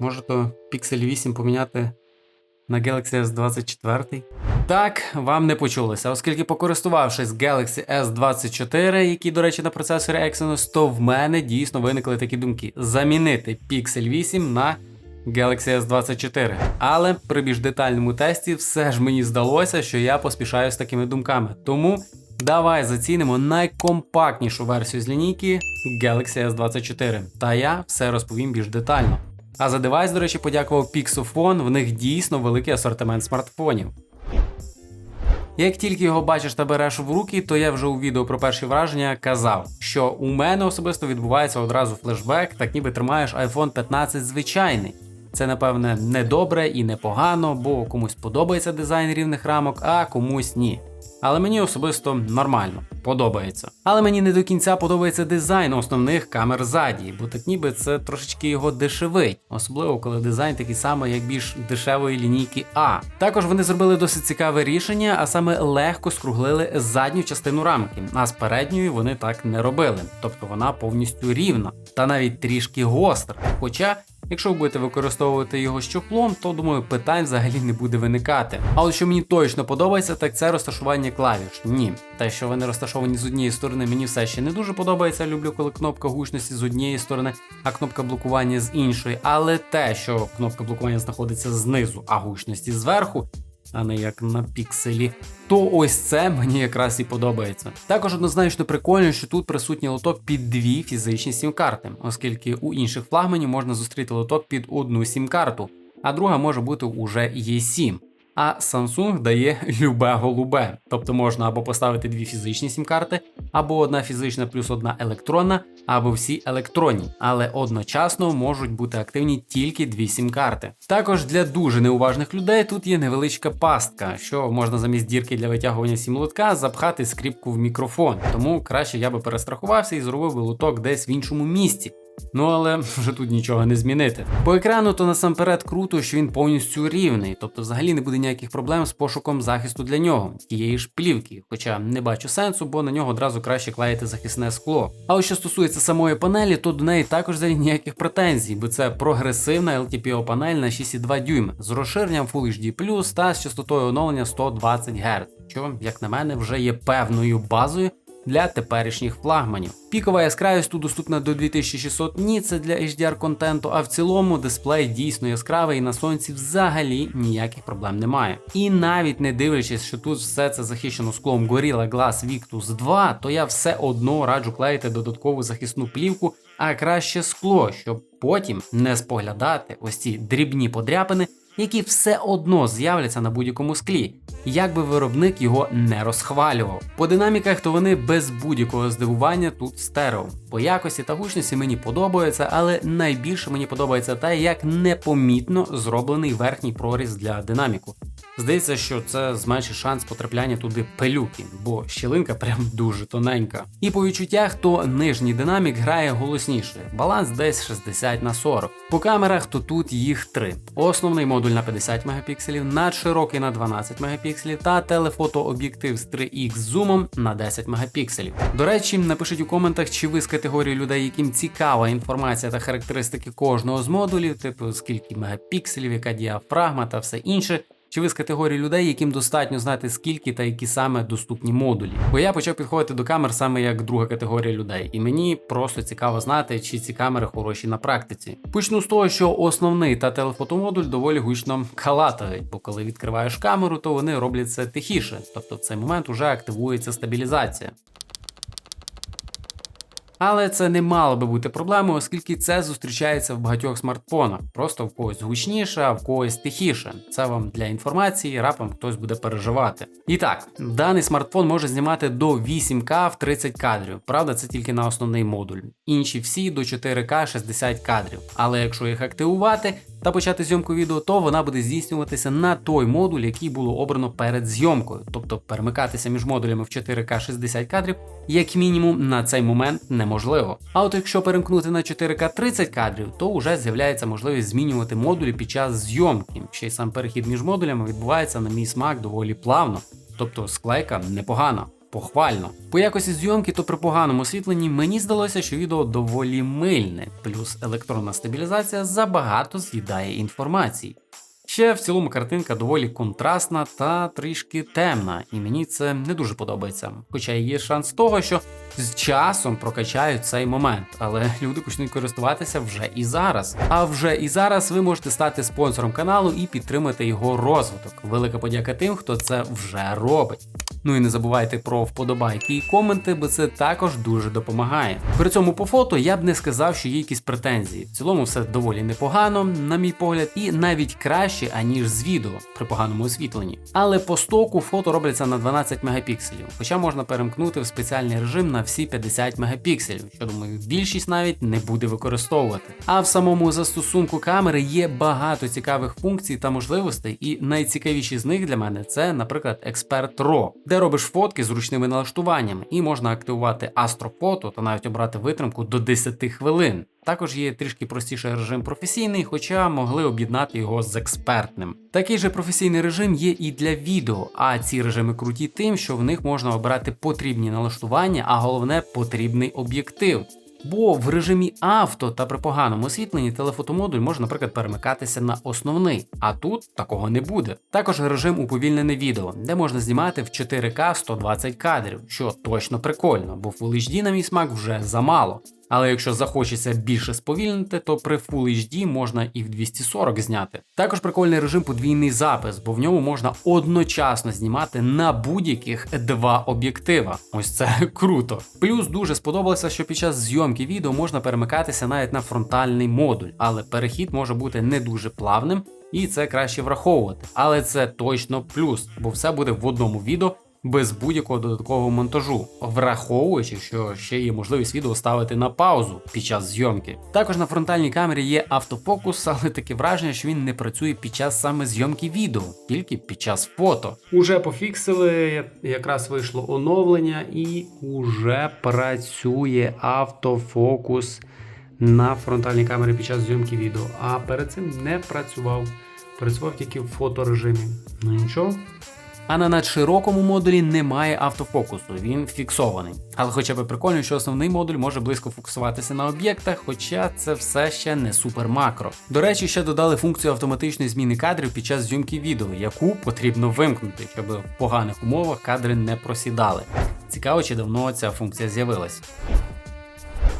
Може то Pixel 8 поміняти на Galaxy S24? Так, вам не почулося, оскільки покористувавшись Galaxy S24, який, до речі, на процесорі Exynos, то в мене дійсно виникли такі думки: замінити Pixel 8 на Galaxy S24. Але при більш детальному тесті все ж мені здалося, що я поспішаю з такими думками. Тому давай зацінимо найкомпактнішу версію з лінійки Galaxy S24. Та я все розповім більш детально. А за девайс, до речі, подякував Pixophone, в них дійсно великий асортимент смартфонів. Як тільки його бачиш та береш в руки, то я вже у відео про перші враження казав, що у мене особисто відбувається одразу флешбек, так ніби тримаєш iPhone 15 звичайний. Це, напевне, не добре і не погано, бо комусь подобається дизайн рівних рамок, а комусь ні. Але мені особисто нормально, подобається. Але мені не до кінця подобається дизайн основних камер ззаді, бо так ніби це трошечки його дешевить, особливо коли дизайн такий самий, як більш дешевої лінійки А. Також вони зробили досить цікаве рішення, а саме легко скруглили задню частину рамки, а з передньою вони так не робили, тобто вона повністю рівна та навіть трішки гостра. Хоча Якщо ви будете використовувати його з чохлом, то думаю, питань взагалі не буде виникати. А от що мені точно подобається, так це розташування клавіш. Ні, те, що вони розташовані з однієї сторони, мені все ще не дуже подобається. Люблю, коли кнопка гучності з однієї сторони, а кнопка блокування з іншої. Але те, що кнопка блокування знаходиться знизу, а гучності зверху. А не як на пікселі, то ось це мені якраз і подобається. Також однозначно прикольно, що тут присутній лоток під дві фізичні сім-карти, оскільки у інших флагманів можна зустріти лоток під одну сім-карту, а друга може бути уже E7. А Samsung дає любе голубе, тобто можна або поставити дві фізичні сім-карти, або одна фізична плюс одна електронна, або всі електронні, але одночасно можуть бути активні тільки дві сім-карти. Також для дуже неуважних людей тут є невеличка пастка, що можна замість дірки для витягування сім-лотка запхати скріпку в мікрофон. Тому краще я би перестрахувався і зробив би лоток десь в іншому місці. Ну але вже тут нічого не змінити. По екрану то насамперед круто, що він повністю рівний, тобто взагалі не буде ніяких проблем з пошуком захисту для нього, тієї ж плівки, хоча не бачу сенсу, бо на нього одразу краще клеїти захисне скло. А ось що стосується самої панелі, то до неї також взагалі ніяких претензій, бо це прогресивна LTPO панель на 6,2 дюйми з розширенням Full HD та з частотою оновлення 120 Гц, що, як на мене, вже є певною базою для теперішніх флагманів. Пікова яскравість тут доступна до 2600 ні, це для HDR контенту, а в цілому дисплей дійсно яскравий і на сонці взагалі ніяких проблем немає. І навіть не дивлячись, що тут все це захищено склом Gorilla Glass Victus 2, то я все одно раджу клеїти додаткову захисну плівку, а краще скло, щоб потім не споглядати ось ці дрібні подряпини які все одно з'являться на будь-якому склі, як би виробник його не розхвалював. По динаміках то вони без будь-якого здивування тут стерео. По якості та гучності мені подобається, але найбільше мені подобається те, як непомітно зроблений верхній проріз для динаміку. Здається, що це зменшить шанс потрапляння туди пилюки, бо щілинка прям дуже тоненька. І по відчуттях, то нижній динамік грає голосніше, баланс десь 60 на 40. По камерах то тут їх три. Основний модуль на 50 мегапікселів, надширокий на 12 мегапікселів та телефотооб'єктив з 3х зумом на 10 мегапікселів. До речі, напишіть у коментах, чи ви з категорії людей, яким цікава інформація та характеристики кожного з модулів, типу скільки мегапікселів, яка діафрагма та все інше. Чи ви з категорії людей, яким достатньо знати скільки та які саме доступні модулі? Бо я почав підходити до камер саме як друга категорія людей, і мені просто цікаво знати, чи ці камери хороші на практиці. Почну з того, що основний та телефотомодуль доволі гучно калатають, бо коли відкриваєш камеру, то вони роблять це тихіше, тобто в цей момент уже активується стабілізація. Але це не мало би бути проблемою, оскільки це зустрічається в багатьох смартфонах. Просто в когось гучніше, а в когось тихіше. Це вам для інформації, раптом хтось буде переживати. І так, даний смартфон може знімати до 8К в 30 кадрів. Правда, це тільки на основний модуль. Інші всі до 4К 60 кадрів. Але якщо їх активувати, та почати зйомку відео, то вона буде здійснюватися на той модуль, який було обрано перед зйомкою, тобто перемикатися між модулями в 4К 60 кадрів, як мінімум на цей момент неможливо. А от якщо перемкнути на 4К 30 кадрів, то вже з'являється можливість змінювати модулі під час зйомки. Ще й сам перехід між модулями відбувається на мій смак доволі плавно, тобто склейка непогана. Похвально. По якості зйомки, то при поганому освітленні мені здалося, що відео доволі мильне, плюс електронна стабілізація забагато з'їдає інформації. Ще в цілому картинка доволі контрастна та трішки темна, і мені це не дуже подобається. Хоча є шанс того, що з часом прокачають цей момент, але люди почнуть користуватися вже і зараз. А вже і зараз ви можете стати спонсором каналу і підтримати його розвиток. Велика подяка тим, хто це вже робить. Ну і не забувайте про вподобайки і коменти, бо це також дуже допомагає. При цьому по фото я б не сказав, що є якісь претензії. В цілому все доволі непогано, на мій погляд, і навіть краще, аніж з відео при поганому освітленні. Але по стоку фото робляться на 12 мегапікселів, хоча можна перемкнути в спеціальний режим на всі 50 мегапікселів, що думаю, більшість навіть не буде використовувати. А в самому застосунку камери є багато цікавих функцій та можливостей, і найцікавіші з них для мене це, наприклад, експерт RAW, де робиш фотки з ручними налаштуваннями, і можна активувати астрофото та навіть обрати витримку до 10 хвилин. Також є трішки простіший режим професійний, хоча могли об'єднати його з експертним. Такий же професійний режим є і для відео, а ці режими круті тим, що в них можна обирати потрібні налаштування, а головне потрібний об'єктив. Бо в режимі авто та при поганому освітленні телефотомодуль може, наприклад, перемикатися на основний, а тут такого не буде. Також режим уповільнене відео, де можна знімати в 4К 120 кадрів, що точно прикольно, бо Full HD на мій смак вже замало. Але якщо захочеться більше сповільнити, то при Full HD можна і в 240 зняти. Також прикольний режим подвійний запис, бо в ньому можна одночасно знімати на будь-яких два об'єктива. Ось це круто. Плюс дуже сподобалося, що під час зйомки відео можна перемикатися навіть на фронтальний модуль, але перехід може бути не дуже плавним. І це краще враховувати. Але це точно плюс, бо все буде в одному відео без будь-якого додаткового монтажу, враховуючи, що ще є можливість відео ставити на паузу під час зйомки. Також на фронтальній камері є автофокус, але таке враження, що він не працює під час саме зйомки відео, тільки під час фото. Уже пофіксили, якраз вийшло оновлення, і уже працює автофокус на фронтальній камері під час зйомки відео. А перед цим не працював. Працював тільки в фоторежимі. Ну нічого. А на надширокому модулі немає автофокусу, він фіксований. Але хоча б прикольно, що основний модуль може близько фокусуватися на об'єктах, хоча це все ще не супер макро. До речі, ще додали функцію автоматичної зміни кадрів під час зйомки відео, яку потрібно вимкнути, щоб в поганих умовах кадри не просідали. Цікаво, чи давно ця функція з'явилась.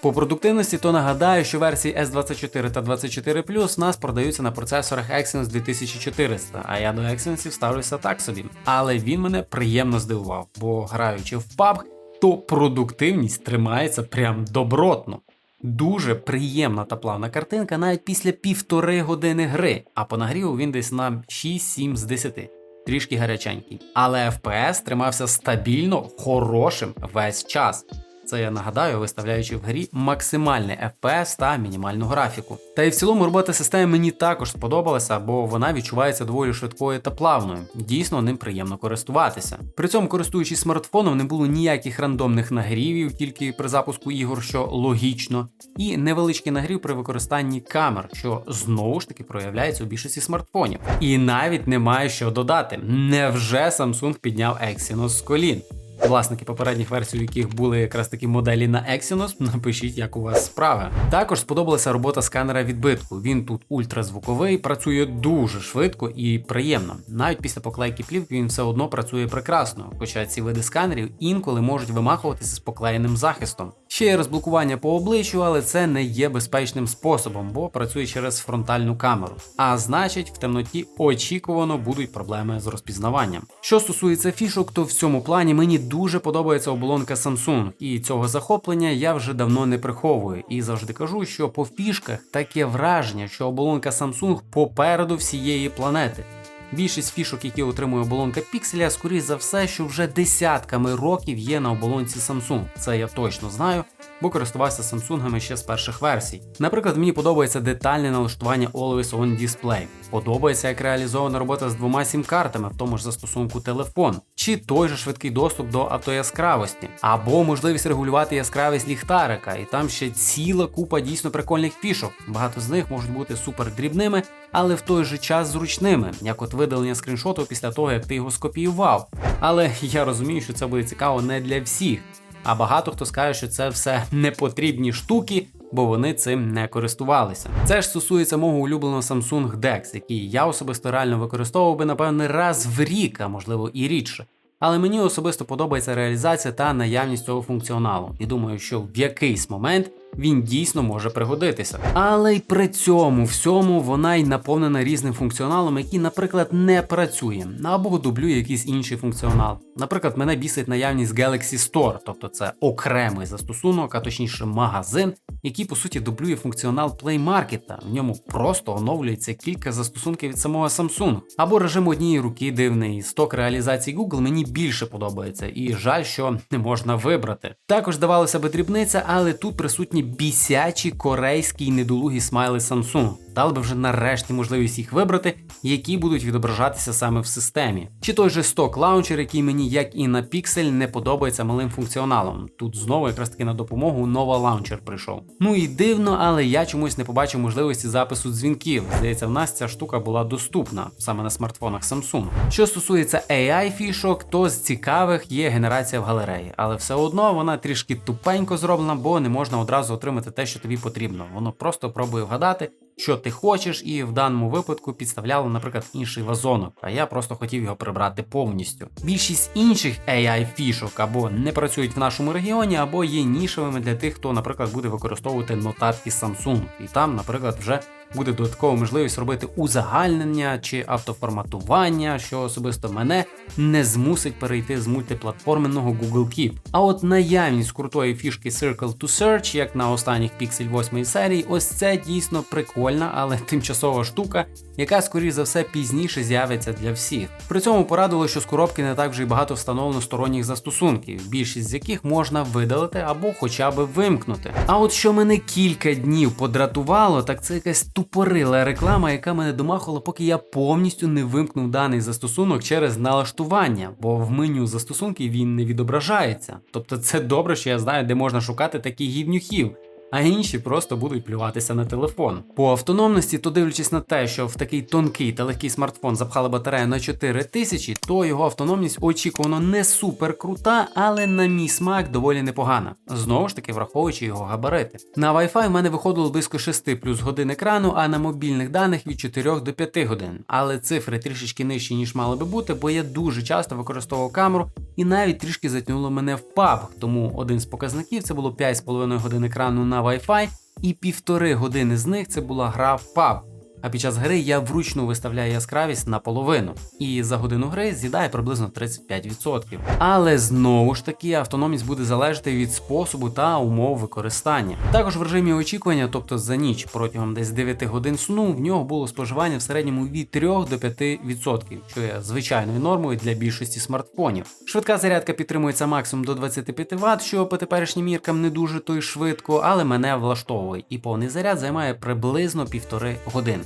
По продуктивності, то нагадаю, що версії S24 та 24 Plus нас продаються на процесорах Exynos 2400, а я до Exynos ставлюся так собі. Але він мене приємно здивував, бо граючи в PUBG, то продуктивність тримається прям добротно. Дуже приємна та плавна картинка навіть після півтори години гри, а по нагріву він десь на 6-7 з 10. Трішки гаряченький. Але FPS тримався стабільно хорошим весь час. Це я нагадаю, виставляючи в грі максимальний FPS та мінімальну графіку. Та й в цілому робота системи мені також сподобалася, бо вона відчувається доволі швидкою та плавною. Дійсно, ним приємно користуватися. При цьому, користуючись смартфоном, не було ніяких рандомних нагрівів, тільки при запуску ігор, що логічно, і невеличкий нагрів при використанні камер, що знову ж таки проявляється у більшості смартфонів. І навіть немає що додати. Невже Samsung підняв Exynos з колін? Власники попередніх версій, у яких були якраз такі моделі на Exynos, напишіть, як у вас справа. Також сподобалася робота сканера відбитку. Він тут ультразвуковий, працює дуже швидко і приємно. Навіть після поклейки плівки він все одно працює прекрасно, хоча ці види сканерів інколи можуть вимахуватися з поклеєним захистом. Ще є розблокування по обличчю, але це не є безпечним способом, бо працює через фронтальну камеру. А значить, в темноті очікувано будуть проблеми з розпізнаванням. Що стосується фішок, то в цьому плані мені дуже подобається оболонка Samsung, і цього захоплення я вже давно не приховую. І завжди кажу, що по фішках таке враження, що оболонка Samsung попереду всієї планети. Більшість фішок, які отримує оболонка пікселя, скоріш за все, що вже десятками років є на оболонці Samsung. Це я точно знаю. Бо користувався Samsung ще з перших версій. Наприклад, мені подобається детальне налаштування Always On Display. Подобається, як реалізована робота з двома сім-картами в тому ж застосунку телефон, чи той же швидкий доступ до автояскравості, або можливість регулювати яскравість ліхтарика, і там ще ціла купа дійсно прикольних фішок. Багато з них можуть бути супер дрібними, але в той же час зручними, як от видалення скріншоту після того, як ти його скопіював. Але я розумію, що це буде цікаво не для всіх. А багато хто скаже, що це все непотрібні штуки, бо вони цим не користувалися. Це ж стосується мого улюбленого Samsung DeX, який я особисто реально використовував би, напевне, раз в рік, а можливо і рідше. Але мені особисто подобається реалізація та наявність цього функціоналу, і думаю, що в якийсь момент він дійсно може пригодитися. Але й при цьому всьому вона й наповнена різним функціоналом, який, наприклад, не працює або дублює якийсь інший функціонал. Наприклад, мене бісить наявність Galaxy Store, тобто це окремий застосунок, а точніше магазин, який по суті дублює функціонал Play Market. В ньому просто оновлюється кілька застосунків від самого Samsung. Або режим однієї руки дивний. Сток реалізації Google мені більше подобається, і жаль, що не можна вибрати. Також здавалося би дрібниця, але тут присутні бісячі корейські й недолугі смайли Samsung. Дали би вже нарешті можливість їх вибрати, які будуть відображатися саме в системі. Чи той же сток лаунчер, який мені, як і на Pixel, не подобається малим функціоналом. Тут знову якраз таки на допомогу нова лаунчер прийшов. Ну і дивно, але я чомусь не побачив можливості запису дзвінків. Здається, в нас ця штука була доступна саме на смартфонах Samsung. Що стосується AI фішок, то з цікавих є генерація в галереї, але все одно вона трішки тупенько зроблена, бо не можна одразу отримати те, що тобі потрібно. Воно просто пробує вгадати, що ти хочеш, і в даному випадку підставляло, наприклад, інший вазонок, а я просто хотів його прибрати повністю. Більшість інших AI фішок або не працюють в нашому регіоні, або є нішевими для тих, хто, наприклад, буде використовувати нотатки Samsung. І там, наприклад, вже буде додаткова можливість робити узагальнення чи автоформатування, що особисто мене не змусить перейти з мультиплатформенного Google Keep. А от наявність крутої фішки Circle to Search, як на останніх Pixel 8 серії, ось це дійсно прикольна, але тимчасова штука, яка, скоріш за все, пізніше з'явиться для всіх. При цьому порадило, що з коробки не так вже й багато встановлено сторонніх застосунків, більшість з яких можна видалити або хоча б вимкнути. А от що мене кілька днів подратувало, так це якась тупорила реклама, яка мене домахала, поки я повністю не вимкнув даний застосунок через налаштування, бо в меню застосунки він не відображається. Тобто це добре, що я знаю, де можна шукати таких гівнюхів. А інші просто будуть плюватися на телефон. По автономності, то дивлячись на те, що в такий тонкий та легкий смартфон запхали батарею на 4000, то його автономність очікувано не супер крута, але на мій смак доволі непогана. Знову ж таки, враховуючи його габарити. На Wi-Fi в мене виходило близько 6 плюс годин екрану, а на мобільних даних від 4 до 5 годин. Але цифри трішечки нижчі, ніж мали би бути, бо я дуже часто використовував камеру і навіть трішки затягнуло мене в PUBG, тому один з показників це було 5,5 годин екрану на Wi-Fi, і півтори години з них це була гра в PUBG. А під час гри я вручну виставляю яскравість наполовину, і за годину гри з'їдає приблизно 35%. Але знову ж таки автономність буде залежати від способу та умов використання. Також в режимі очікування, тобто за ніч протягом десь 9 годин сну, в нього було споживання в середньому від 3 до 5%, що є звичайною нормою для більшості смартфонів. Швидка зарядка підтримується максимум до 25 Вт, що по теперішнім міркам не дуже то й швидко, але мене влаштовує, і повний заряд займає приблизно півтори години.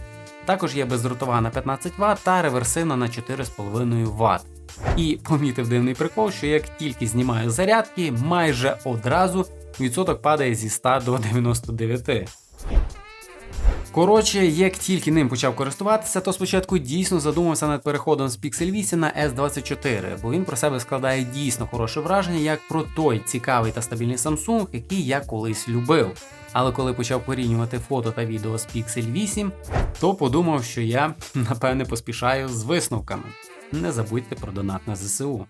Також є бездротова на 15 Вт та реверсивна на 4,5 Вт. І помітив дивний прикол, що як тільки знімаю зарядки, майже одразу відсоток падає зі 100 до 99. Коротше, як тільки ним почав користуватися, то спочатку дійсно задумався над переходом з Pixel 8 на S24, бо він про себе складає дійсно хороше враження, як про той цікавий та стабільний Samsung, який я колись любив. Але коли почав порівнювати фото та відео з Pixel 8, то подумав, що я напевне поспішаю з висновками. Не забудьте про донат на ЗСУ.